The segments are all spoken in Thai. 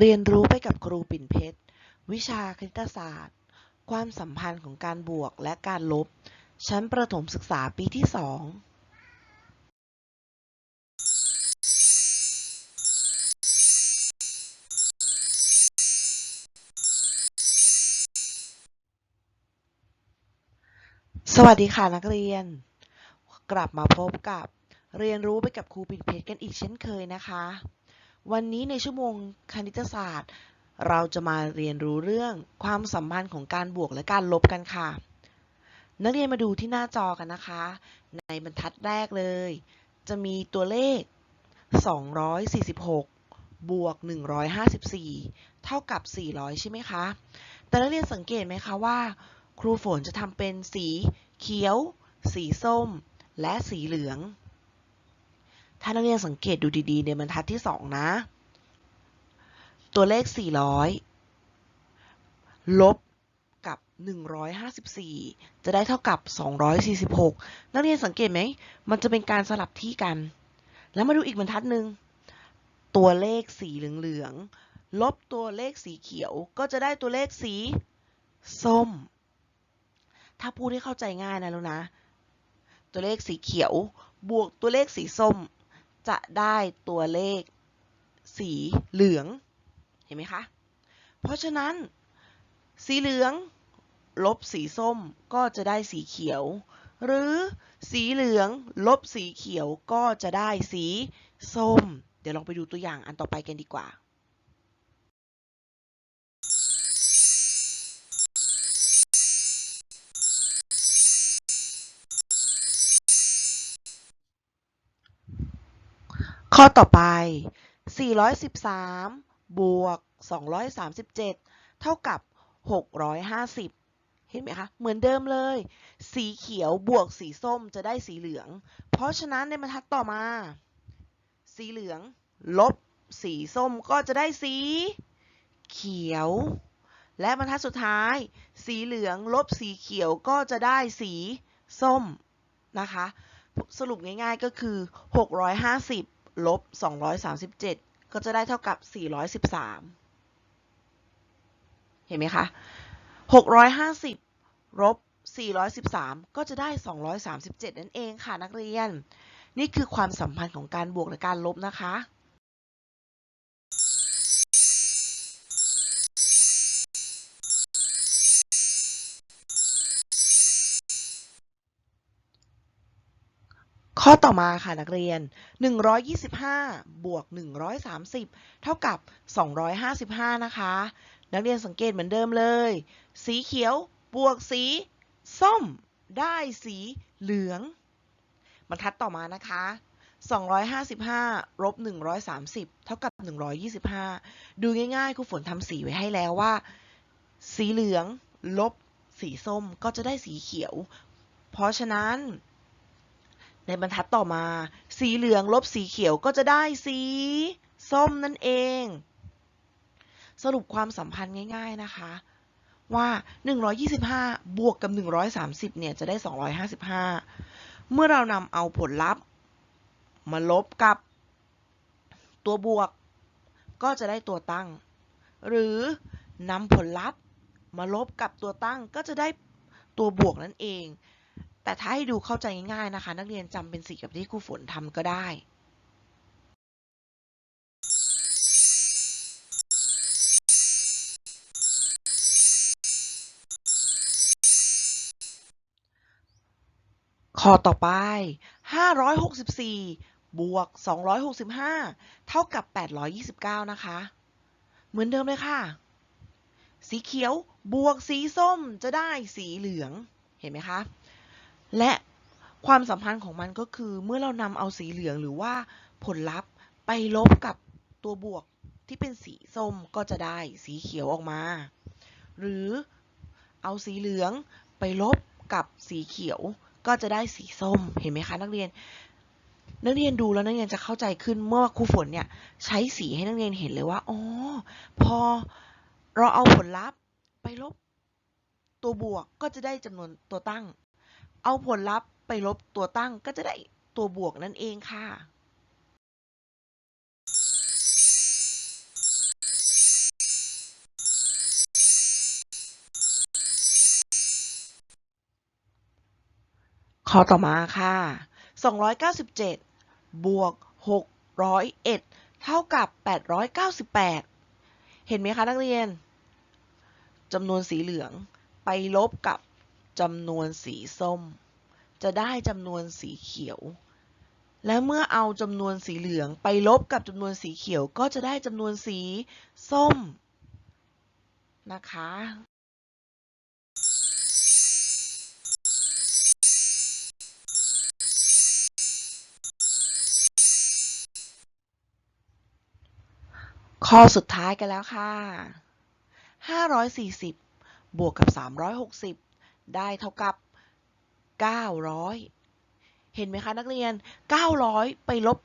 เรียนรู้ไปกับครูปิ่นเพชร วิชาคณิตศาสตร์ ความสัมพันธ์ของการบวกและการลบ ชั้นประถมศึกษาปีที่สองสวัสดีค่ะนักเรียน กลับมาพบกับเรียนรู้ไปกับครูปิ่นเพชรกันอีกเช่นเคยนะคะ วันนี้ในชั่วโมงคณิตศาสตร์ เราจะมาเรียนรู้เรื่องความสัมพันธ์ของการบวกและการลบกันค่ะ นักเรียนมาดูที่หน้าจอกันนะคะ ในบรรทัดแรกเลย จะมีตัวเลข 246 บวก 154 เท่ากับ 400 ใช่ไหมคะ แต่นักเรียนสังเกตไหมคะว่า ครูฝนจะทำเป็นสีเขียว สีส้ม และสีเหลือง ถ้านักเรียนสังเกตดูดีๆในบรรทัดที่ 2 นะ ตัวเลข 400 ลบกับ 154 จะได้เท่ากับ 246 นักเรียนสังเกตไหม มันจะเป็นการสลับที่กัน แล้วมาดูอีกบรรทัดหนึ่ง ตัวเลขสีเหลืองๆ ลบตัวเลขสีเขียว ก็จะได้ตัวเลขสีส้ม ถ้าพูดให้เข้าใจง่ายนะแลูกนะ ตัวเลขสีเขียว บวกตัวเลขสีส้ม จะได้ตัวเลขสีเหลือง เห็นไหมคะ เพราะฉะนั้นสีเหลือง ลบสีส้มก็จะได้สีเขียว หรือสีเหลือง ลบสีเขียวก็จะได้สีส้ม เดี๋ยวลองไปดูตัวอย่างอันต่อไปกันดีกว่า ข้อต่อไป 413 บวก 237 เท่ากับ 650 เห็นไหมคะ เหมือนเดิมเลย สีเขียวบวกสีส้มจะได้สีเหลือง เพราะฉะนั้นในบรรทัดต่อมา สีเหลือง ลบ สีส้มก็จะได้สี เขียว และบรรทัดสุดท้าย สีเหลืองลบสีเขียวก็จะได้สีส้มนะคะ สรุปง่ายๆก็คือ 650 ลบ 237 ก็จะได้เท่ากับ 413 เห็นไหมคะ 650 ลบ 413 ก็จะได้ 237 นั่นเองค่ะนักเรียน นี่คือความสัมพันธ์ของการบวกและการลบนะคะ ข้อต่อมาค่ะนักเรียน 125 บวก 130 เท่ากับ 255 นะคะ นักเรียนสังเกตเหมือนเดิมเลย สีเขียวบวกสี ส้ม ได้สีเหลือง บรรทัดต่อมานะคะ 255ลบ130 เท่ากับ 125 ดูง่ายๆครูฝนทำสีไว้ให้แล้วว่า สีเหลืองลบสีส้มก็จะได้สีเขียว เพราะฉะนั้น ในบรรทัดต่อมา สีเหลืองลบสีเขียวก็จะได้สีส้มนั่นเอง สรุปความสัมพันธ์ง่าย ๆนะคะ ว่า 125 บวกกับ 130 เนี่ยจะได้ 255 เมื่อเรานำเอาผลลัพธ์ มาลบกับตัวบวก ก็จะได้ตัวตั้ง หรือนำผลลัพธ์ มาลบกับตัวตั้งก็จะได้ตัวบวกนั่นเอง แต่ถ้าให้ดูเข้าใจง่ายๆนะคะ นักเรียนจำเป็นสีกับที่ครูฝนทำก็ได้ข้อต่อไป 564 บวก 265 เท่ากับ 829 นะคะ เหมือนเดิมเลยค่ะ สีเขียวบวกสีส้มจะได้สีเหลือง เห็นไหมคะ และความสัมพันธ์ของมันก็คือเมื่อเรานำเอาสีเหลืองหรือว่าผลลัพธ์ไปลบกับตัวบวกที่เป็นสีส้มก็จะได้สีเขียวออกมา หรือเอาสีเหลืองไปลบกับสีเขียวก็จะได้สีส้มเห็นไหมคะนักเรียน นักเรียนดูแล้วนักเรียนจะเข้าใจขึ้นเมื่อครูฝนเนี่ยใช้สีให้นักเรียนเห็นเลยว่าอ๋อพอเราเอาผลลัพธ์ไปลบตัวบวกก็จะได้จำนวนตัวตั้ง เอาผลลัพธ์ไปลบตัวตั้งก็จะได้ตัวบวกนั่นเองค่ะข้อต่อมาค่ะ 297 บวก 601 เท่ากับ 898 เห็นไหมคะนักเรียน จำนวนสีเหลืองไปลบกับ จำนวนสีส้ม จะได้จำนวนสีเขียว และเมื่อเอาจำนวนสีเหลืองไปลบกับจำนวนสีเขียวก็จะได้จำนวนสีส้มนะคะข้อสุดท้ายกันแล้วค่ะ 540 บวกกับ 360 ได้เท่ากับ 900 เห็นไหมคะนักเรียน 900 ไปลบ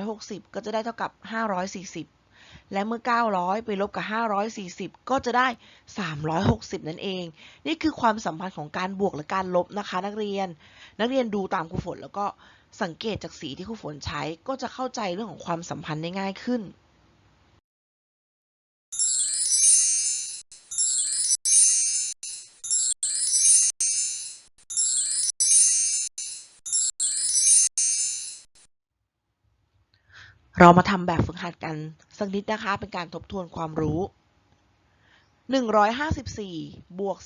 360 ก็จะได้เท่ากับ 540 และเมื่อ 900 ไปลบกับ 540 ก็จะได้ 360 นั่นเอง นี่คือความสัมพันธ์ของการบวกและการลบนะคะ นักเรียน นักเรียนดูตามครูฝนแล้วก็สังเกตจากสีที่ครูฝนใช้ก็จะเข้าใจเรื่องของความสัมพันธ์ได้ง่ายขึ้น เรามาทำแบบฝึกหัดกันสักนิดนะคะ เป็นการทบทวนความรู้ 154 บวก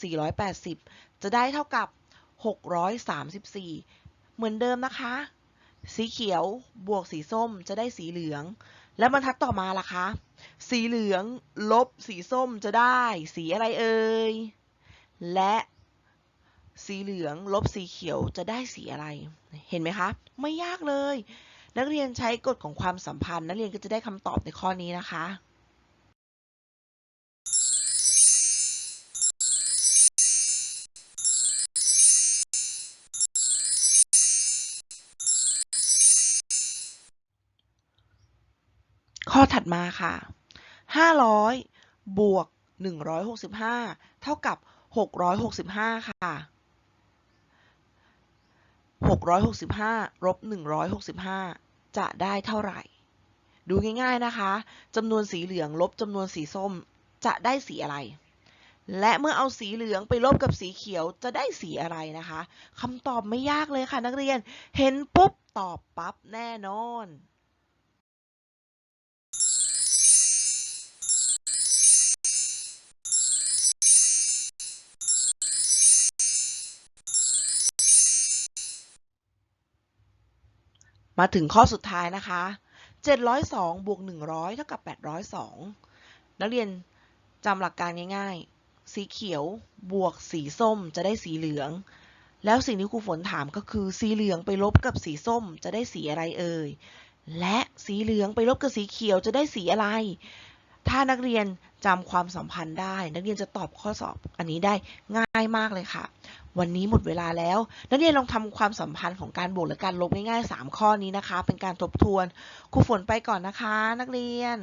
480 จะได้เท่ากับ 634 เหมือนเดิมนะคะ สีเขียวบวกสีส้มจะได้สีเหลือง แล้วบรรทัดต่อมาล่ะคะ สีเหลืองลบสีส้มจะได้ สีอะไรเอ่ย และสีเหลืองลบสีเขียวจะได้สีอะไร เห็นไหมคะ ไม่ยากเลย นักเรียนใช้กฎของความสัมพันธ์ นักเรียนก็จะได้คำตอบในข้อนี้นะคะข้อถัดมาค่ะ 500 บวก 165 เท่ากับ 665 ค่ะ 665ลบ165 จะได้เท่าไหร่ ดูง่ายๆนะคะจำนวนสีเหลืองลบจำนวนสีส้ม จะได้สีอะไร และเมื่อเอาสีเหลืองไปลบกับสีเขียวจะได้สีอะไรนะคะคำตอบไม่ยากเลยค่ะนักเรียน เห็นปุ๊บตอบปั๊บแน่นอน มาถึงข้อสุดท้ายนะคะ 702บวก100 เท่ากับ 802 นักเรียนจำหลักการง่ายๆ สีเขียวบวกสีส้มจะได้สีเหลือง แล้วสิ่งที่ครูฝนถามก็คือสีเหลืองไปลบกับสีส้มจะได้สีอะไรเอ่ย และสีเหลืองไปลบกับสีเขียวจะได้สีอะไร ถ้านักเรียน จำความสัมพันธ์ได้ นักเรียนจะตอบข้อสอบอันนี้ได้ง่ายมากเลยค่ะ วันนี้หมดเวลาแล้ว นักเรียนลองทำความสัมพันธ์ของการบวกและการลบง่ายๆ 3 ข้อนี้นะคะ เป็นการทบทวนครูฝนไปก่อนนะคะ นักเรียน